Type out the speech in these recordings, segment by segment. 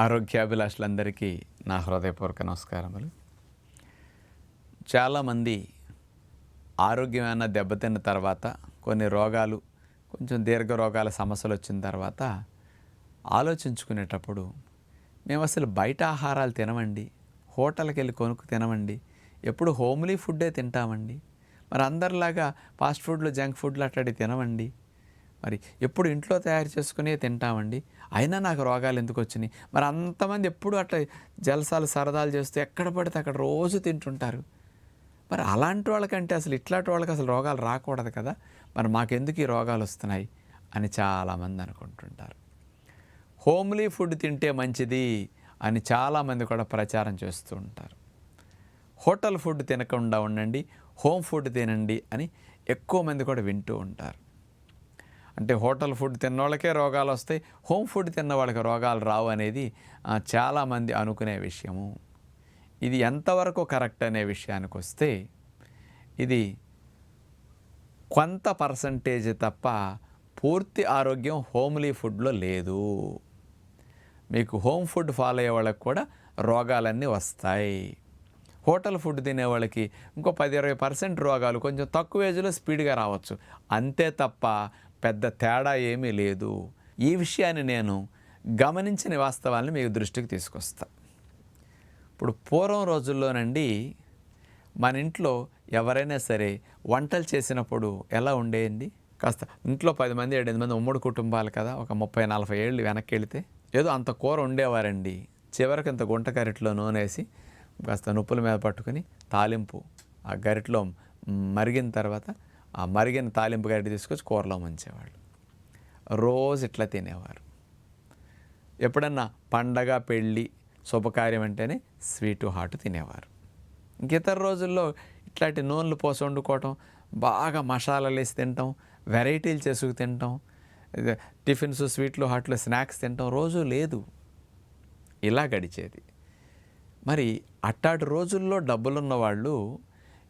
ఆరోగ్యాభిలాషులందరికీ నా హృదయపూర్వక నమస్కారములు. చాలామంది ఆరోగ్యమైన దెబ్బతిన్న తర్వాత కొన్ని రోగాలు కొంచెం దీర్ఘ రోగాల సమస్యలు వచ్చిన తర్వాత ఆలోచించుకునేటప్పుడు మేము అసలు బయట ఆహారాలు తినమండి హోటల్కి వెళ్ళి కొనుక్కు తినమండి ఎప్పుడు హోమ్లీ ఫుడ్డే తింటామండి మరి అందరిలాగా ఫాస్ట్ ఫుడ్లు జంక్ ఫుడ్లు అట్లాంటివి తినమండి మరి ఎప్పుడు ఇంట్లో తయారు చేసుకునే తింటామండి. అయినా నాకు రోగాలు ఎందుకు వచ్చినాయి? మరి అంతమంది ఎప్పుడు అట్లా జలసాలు సరదాలు చేస్తూ ఎక్కడ పడితే అక్కడ రోజు తింటుంటారు. మరి అలాంటి వాళ్ళకంటే అసలు ఇట్లాంటి వాళ్ళకి అసలు రోగాలు రాకూడదు కదా? మరి మాకెందుకు ఈ రోగాలు వస్తున్నాయి? అని చాలామంది అనుకుంటుంటారు. హోమ్లీ ఫుడ్ తింటే మంచిది అని చాలామంది కూడా ప్రచారం చేస్తూ ఉంటారు. హోటల్ ఫుడ్ తినకుండా ఉండండి హోమ్ ఫుడ్ తినండి అని ఎక్కువ మంది కూడా వింటూ ఉంటారు. అంటే హోటల్ ఫుడ్ తిన్న వాళ్ళకే రోగాలు వస్తాయి హోమ్ ఫుడ్ తిన్న వాళ్ళకి రోగాలు రావు అనేది చాలామంది అనుకునే విషయము. ఇది ఎంతవరకు కరెక్ట్ అనే విషయానికి వస్తే ఇది కొంత పర్సంటేజ్ తప్ప పూర్తి ఆరోగ్యం హోమ్లీ ఫుడ్లో లేదు. మీకు హోమ్ ఫుడ్ ఫాలో అయ్యే వాళ్ళకి కూడా రోగాలన్నీ వస్తాయి. హోటల్ ఫుడ్ తినే వాళ్ళకి ఇంకో పది ఇరవై పర్సెంట్ రోగాలు కొంచెం తక్కువ ఏజ్లో స్పీడ్గా రావచ్చు. అంతే తప్ప పెద్ద తేడా ఏమీ లేదు. ఈ విషయాన్ని నేను గమనించిన వాస్తవాన్ని మీకు దృష్టికి తీసుకొస్తా. ఇప్పుడు పూర్వం రోజుల్లోనండి మన ఇంట్లో ఎవరైనా సరే వంటలు చేసినప్పుడు ఎలా ఉండేయండి? కాస్త ఇంట్లో పది మంది ఏడెనిమిది మంది ఉమ్మడి కుటుంబాలు కదా ఒక ముప్పై నలభై ఏళ్ళు వెనక్కి వెళితే ఏదో అంత కూర ఉండేవారండి. చివరికి ఇంత గుంట గరిటలో నూనె వేసి కాస్త నొప్పుల మీద పట్టుకుని తాలింపు ఆ గరిటలో మరిగిన తర్వాత ఆ మరిగిన తాలింపు గడ్డి తీసుకొచ్చి కూరలో ముంచేవాళ్ళు. రోజు ఇట్లా తినేవారు. ఎప్పుడన్నా పండగ పెళ్ళి శుభకార్యం అంటేనే స్వీటు హాట్ తినేవారు. ఇంక ఇతర రోజుల్లో ఇట్లాంటి నూనెలు పోసి వండుకోవటం బాగా మసాలాలు వేసి తింటాం వెరైటీలు చేసుకు తింటాం టిఫిన్స్ స్వీట్లు హాట్లు స్నాక్స్ తింటాం రోజు లేదు. ఇలా గడిచేది. మరి అట్టాటి రోజుల్లో డబ్బులున్న వాళ్ళు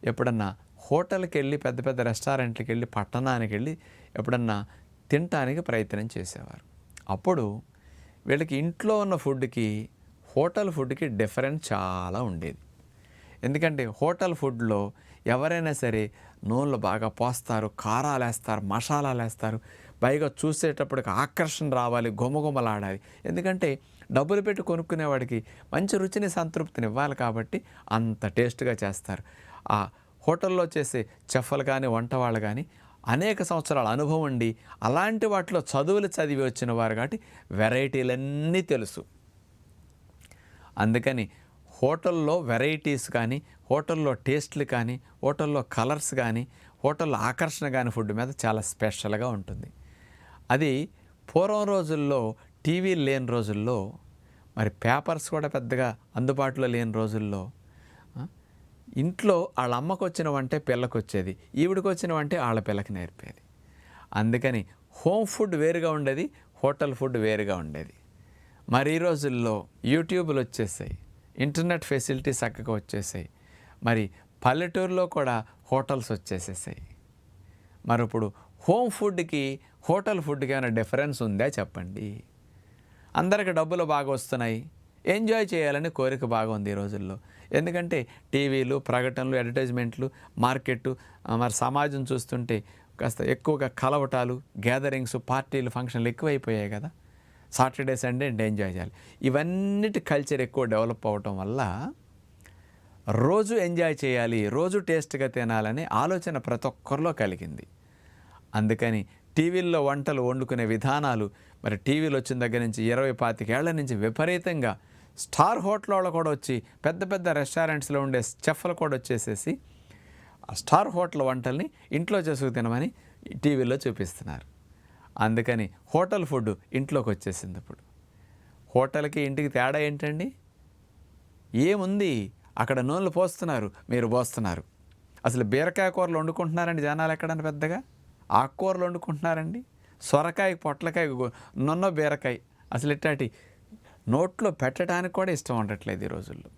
ఎప్పుడన్నా హోటల్కి వెళ్ళి పెద్ద పెద్ద రెస్టారెంట్లకు వెళ్ళి పట్టణానికి వెళ్ళి ఎప్పుడన్నా తినటానికి ప్రయత్నం చేసేవారు. అప్పుడు వీళ్ళకి ఇంట్లో ఉన్న ఫుడ్కి హోటల్ ఫుడ్కి డిఫరెన్స్ చాలా ఉండేది. ఎందుకంటే హోటల్ ఫుడ్లో ఎవరైనా సరే నూనెలు బాగా పోస్తారు కారాలు వేస్తారు మసాలాలు వేస్తారు పైగా చూసేటప్పటికి ఆకర్షణ రావాలి గుమగుమలాడాలి ఎందుకంటే డబ్బులు పెట్టి కొనుక్కునేవాడికి మంచి రుచిని సంతృప్తిని ఇవ్వాలి కాబట్టి అంత టేస్ట్గా చేస్తారు. ఆ హోటల్లో చేసే చెఫ్లు కానీ వంట వాళ్ళు కానీ అనేక సంవత్సరాల అనుభవం ఉండి అలాంటి వాటిలో చదువులు చదివి వచ్చిన వారు కాబట్టి వెరైటీలన్నీ తెలుసు. అందుకని హోటల్లో వెరైటీస్ కానీ హోటల్లో టేస్ట్లు కానీ హోటల్లో కలర్స్ కానీ హోటల్లో ఆకర్షణ కానీ ఫుడ్ మీద చాలా స్పెషల్గా ఉంటుంది. అది పూర్వం రోజుల్లో టీవీ లేని రోజుల్లో మరి పేపర్స్ కూడా పెద్దగా అందుబాటులో లేని రోజుల్లో ఇంట్లో వాళ్ళ అమ్మకు వచ్చిన వంటే పిల్లకు వచ్చేది ఈవిడికి వచ్చిన వంటే వాళ్ళ పిల్లకి నేర్పేది. అందుకని హోమ్ ఫుడ్ వేరుగా ఉండేది హోటల్ ఫుడ్ వేరుగా ఉండేది. మరి ఈ రోజుల్లో యూట్యూబ్లు వచ్చేసాయి ఇంటర్నెట్ ఫెసిలిటీ చక్కగా వచ్చేసాయి మరి పల్లెటూరులో కూడా హోటల్స్ వచ్చేసేసాయి. మరి ఇప్పుడు హోమ్ ఫుడ్కి హోటల్ ఫుడ్కి ఏమైనా డిఫరెన్స్ ఉందా చెప్పండి? అందరికి డబ్బులు బాగా వస్తున్నాయి. ఎంజాయ్ చేయాలని కోరిక బాగా ఉంది ఈ రోజుల్లో. ఎందుకంటే టీవీలు ప్రకటనలు అడ్వర్టైజ్మెంట్లు మార్కెట్ మరి సమాజం చూస్తుంటే కాస్త ఎక్కువగా కలవటాలు గ్యాదరింగ్స్ పార్టీలు ఫంక్షన్లు ఎక్కువైపోయాయి కదా. సాటర్డే సండే అంటే ఎంజాయ్ చేయాలి. ఇవన్నిటి కల్చర్ ఎక్కువ డెవలప్ అవ్వటం వల్ల రోజు ఎంజాయ్ చేయాలి రోజు టేస్ట్గా తినాలనే ఆలోచన ప్రతి ఒక్కరిలో కలిగింది. అందుకని టీవీల్లో వంటలు వండుకునే విధానాలు మరి టీవీలు వచ్చిన దగ్గర నుంచి ఇరవై పాతికేళ్ళ నుంచి విపరీతంగా స్టార్ హోటల్ వాళ్ళు కూడా వచ్చి పెద్ద పెద్ద రెస్టారెంట్స్లో ఉండే చెఫ్లు కూడా వచ్చేసేసి ఆ స్టార్ హోటల్ వంటల్ని ఇంట్లో చేసుకు తినమని టీవీలో చూపిస్తున్నారు. అందుకని హోటల్ ఫుడ్ ఇంట్లోకి వచ్చేసింది ఇప్పుడు. హోటల్కి ఇంటికి తేడా ఏంటండి? ఏముంది? అక్కడ నూనెలు పోస్తున్నారు మీరు పోస్తున్నారు. అసలు బీరకాయ కూరలు వండుకుంటున్నారండి జనాలు ఎక్కడన్నా పెద్దగా? ఆకుకూరలు వండుకుంటున్నారండి? సొరకాయ పొట్లకాయ నున్న బీరకాయ. అసలు ఇట్లాంటి నోట్లో పెట్టడానికి కూడా ఇష్టం ఉండట్లేదు ఈ రోజుల్లో.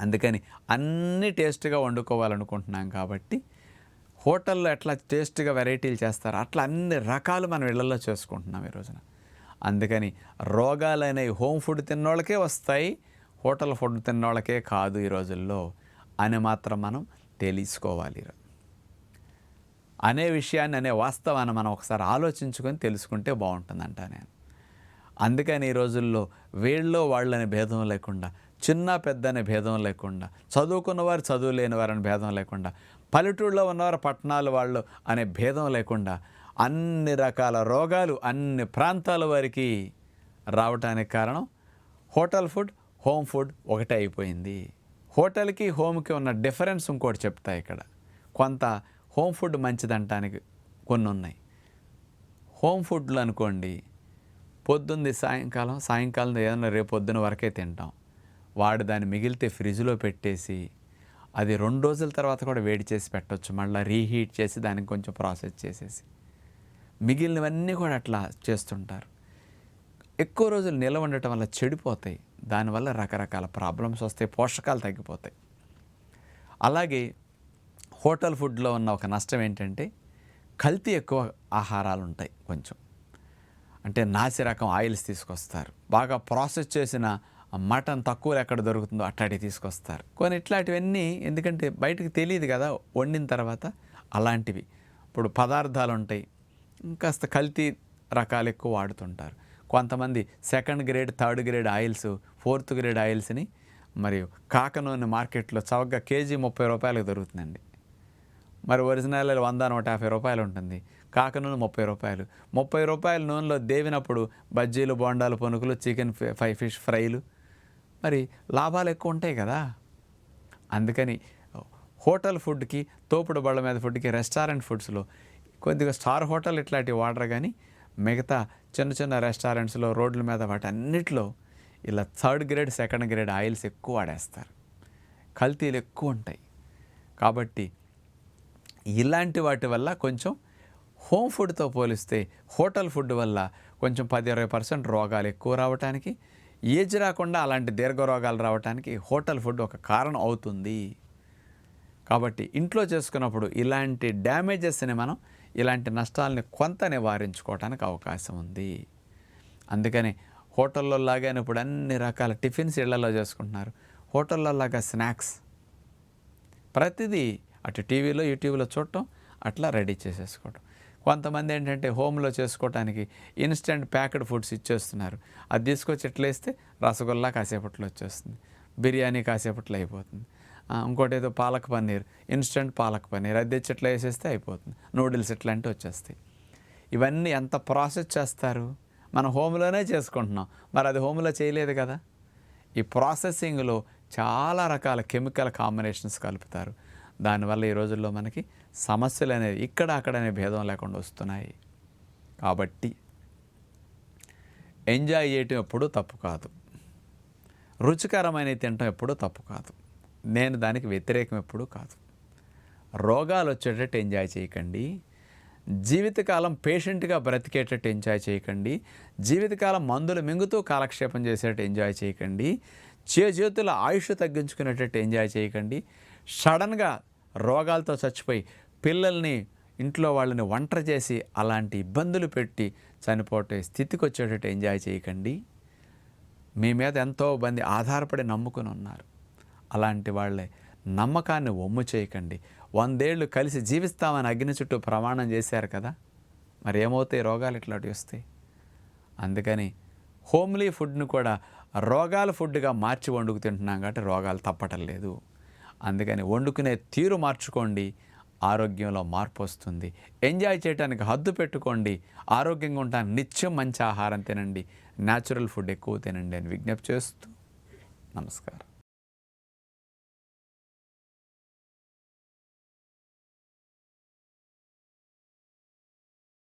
అందుకని అన్ని టేస్ట్గా వండుకోవాలనుకుంటున్నాం కాబట్టి హోటల్లో ఎట్లా టేస్ట్గా వెరైటీలు చేస్తారు అట్లా అన్ని రకాలు మనం ఇళ్ళలో చేసుకుంటున్నాం ఈ రోజున. అందుకని రోగాలైనవి హోమ్ ఫుడ్ తిన్నోళ్ళకే వస్తాయి హోటల్ ఫుడ్ తిన్నోళ్ళకే కాదు ఈ రోజుల్లో అని మాత్రం మనం తెలుసుకోవాలి. అనే విషయాన్ని అనే వాస్తవాన్ని మనం ఒకసారి ఆలోచించుకొని తెలుసుకుంటే బాగుంటుందంట నేను. అందుకని ఈ రోజుల్లో వీళ్ళలో వాళ్ళని భేదం లేకుండా చిన్న పెద్ద అనే భేదం లేకుండా చదువుకున్నవారు చదువు లేని వారని భేదం లేకుండా పల్లెటూళ్ళలో ఉన్నవారు పట్టణాలు వాళ్ళు అనే భేదం లేకుండా అన్ని రకాల రోగాలు అన్ని ప్రాంతాల వారికి రావటానికి కారణం హోటల్ ఫుడ్ హోమ్ ఫుడ్ ఒకటే అయిపోయింది. హోటల్కి హోమ్కి ఉన్న డిఫరెన్స్ ఇంకోటి చెప్తా ఇక్కడ. కొంత హోమ్ ఫుడ్ మంచిదంటానికి కొన్ని ఉన్నాయి. హోమ్ ఫుడ్లు అనుకోండి పొద్దుంది సాయంకాలం సాయంకాలం ఏదైనా రేపు పొద్దున వరకే తింటాం. వాడు దాన్ని మిగిలితే ఫ్రిడ్జ్లో పెట్టేసి అది రెండు రోజుల తర్వాత కూడా వేడి చేసి పెట్టవచ్చు మళ్ళీ రీహీట్ చేసి దానికి కొంచెం ప్రాసెస్ చేసేసి. మిగిలినవన్నీ కూడా అట్లా చేస్తుంటారు. ఎక్కువ రోజులు నిల్వ ఉండటం వల్ల చెడిపోతాయి. దానివల్ల రకరకాల ప్రాబ్లమ్స్ వస్తాయి పోషకాలు తగ్గిపోతాయి. అలాగే హోటల్ ఫుడ్లో ఉన్న ఒక నష్టం ఏంటంటే కల్తీ ఎక్కువ ఆహారాలు ఉంటాయి కొంచెం. అంటే నాసి రకం ఆయిల్స్ తీసుకొస్తారు. బాగా ప్రాసెస్ చేసిన మటన్ తక్కువ ఎక్కడ దొరుకుతుందో అట్లాంటి తీసుకొస్తారు. కొన్ని ఇట్లాంటివన్నీ ఎందుకంటే బయటకు తెలియదు కదా వండిన తర్వాత అలాంటివి. ఇప్పుడు పదార్థాలు ఉంటాయి ఇంకాస్త కల్తీ రకాలు ఎక్కువ వాడుతుంటారు. కొంతమంది second grade third grade oils fourth grade ఆయిల్స్ని మరియు కాక నూనె మార్కెట్లో చవకగా కేజీ ముప్పై రూపాయలకు దొరుకుతుందండి. మరి ఒరిజినల్ వంద నూట యాభై రూపాయలు ఉంటుంది. కాక నూనె ముప్పై రూపాయలు. ముప్పై రూపాయల నూనెలో దేవినప్పుడు బజ్జీలు బోండాలు పనుకులు చికెన్ ఫ్రై ఫిష్ ఫ్రైలు. మరి లాభాలు ఎక్కువ ఉంటాయి కదా. అందుకని హోటల్ ఫుడ్కి తోపుడు బళ్ళ మీద ఫుడ్కి రెస్టారెంట్ ఫుడ్స్లో కొద్దిగా స్టార్ హోటల్ ఇట్లాంటివి వాడరు కానీ మిగతా చిన్న చిన్న రెస్టారెంట్స్లో రోడ్ల మీద వాటి ఇలా third grade second grade oils ఎక్కువ వాడేస్తారు. కల్తీలు ఎక్కువ ఉంటాయి. కాబట్టి ఇలాంటి వాటి వల్ల కొంచెం హోమ్ ఫుడ్తో పోలిస్తే హోటల్ ఫుడ్ వల్ల కొంచెం పది ఇరవై పర్సెంట్ రోగాలు ఎక్కువ రావడానికి ఏజ్ రాకుండా అలాంటి దీర్ఘ రోగాలు రావడానికి హోటల్ ఫుడ్ ఒక కారణం అవుతుంది. కాబట్టి ఇంట్లో చేసుకున్నప్పుడు ఇలాంటి డ్యామేజెస్ని మనం ఇలాంటి నష్టాలని కొంత నివారించుకోవడానికి అవకాశం ఉంది. అందుకని హోటల్లో లాగానే ఇప్పుడు అన్ని రకాల టిఫిన్స్ ఇళ్ళలో చేసుకుంటున్నారు. హోటల్లో లాగా స్నాక్స్ ప్రతిదీ అటు టీవీలో యూట్యూబ్లో చూడటం అట్లా రెడీ చేసేసుకోవటం. కొంతమంది ఏంటంటే హోమ్లో చేసుకోవటానికి ఇన్స్టెంట్ ప్యాకెడ్ ఫుడ్స్ ఇచ్చేస్తున్నారు. అది తీసుకొచ్చి ఎట్లా వేస్తే రసగుల్లా కాసేపట్లో వచ్చేస్తుంది. బిర్యానీ కాసేపట్లో అయిపోతుంది. ఇంకోటి ఏదో పాలక్ పన్నీర్ ఇన్స్టెంట్ పాలక్ పన్నీర్ అది తెచ్చి ఎట్లా వేసేస్తే అయిపోతుంది. నూడిల్స్ ఇట్లాంటివి వచ్చేస్తాయి. ఇవన్నీ ఎంత ప్రాసెస్ చేస్తారు? మనం హోమ్లోనే చేసుకుంటున్నాం. మరి అది హోమ్లో చేయలేదు కదా? ఈ ప్రాసెసింగ్లో చాలా రకాల కెమికల్ కాంబినేషన్స్ కలుపుతారు. దానివల్ల ఈ రోజుల్లో మనకి సమస్యలు అనేది ఇక్కడ అక్కడనే భేదం లేకుండా వస్తున్నాయి. కాబట్టి ఎంజాయ్ చేయటం ఎప్పుడూ తప్పు కాదు. రుచికరమైన తినటం ఎప్పుడూ తప్పు కాదు. నేను దానికి వ్యతిరేకం ఎప్పుడూ కాదు. రోగాలు వచ్చేటట్టు ఎంజాయ్ చేయకండి. జీవితకాలం పేషెంట్గా బ్రతికేటట్టు ఎంజాయ్ చేయకండి. జీవితకాలం మందులు మింగుతూ కాలక్షేపం చేసేటట్టు ఎంజాయ్ చేయకండి. చేతుల ఆయుష్ తగ్గించుకునేటట్టు ఎంజాయ్ చేయకండి. సడన్గా రోగాలతో చచ్చిపోయి పిల్లల్ని ఇంట్లో వాళ్ళని ఒంటరి చేసి అలాంటి ఇబ్బందులు పెట్టి చనిపోతే స్థితికి వచ్చేటట్టు ఎంజాయ్ చేయకండి. మీ మీద ఎంతో మంది ఆధారపడి నమ్ముకుని ఉన్నారు. అలాంటి వాళ్ళే నమ్మకాన్ని ఒమ్ము చేయకండి. వందేళ్ళు కలిసి జీవిస్తామని అగ్ని చుట్టూ ప్రమాణం చేశారు కదా? మరి ఏమవుతాయి రోగాలు ఇట్లాంటివి వస్తాయి? అందుకని హోమ్లీ ఫుడ్ను కూడా రోగాల ఫుడ్గా మార్చి వండుకు తింటున్నాం కాబట్టి రోగాలు తప్పటం లేదు. అందుకని వండుకునే తీరు మార్చుకోండి. ఆరోగ్యంలో మార్పు వస్తుంది. ఎంజాయ్ చేయడానికి హద్దు పెట్టుకోండి. ఆరోగ్యంగా ఉండడానికి నిత్యం మంచి ఆహారం తినండి. న్యాచురల్ ఫుడ్ ఎక్కువ తినండి అని విజ్ఞప్తి చేస్తూ నమస్కారం.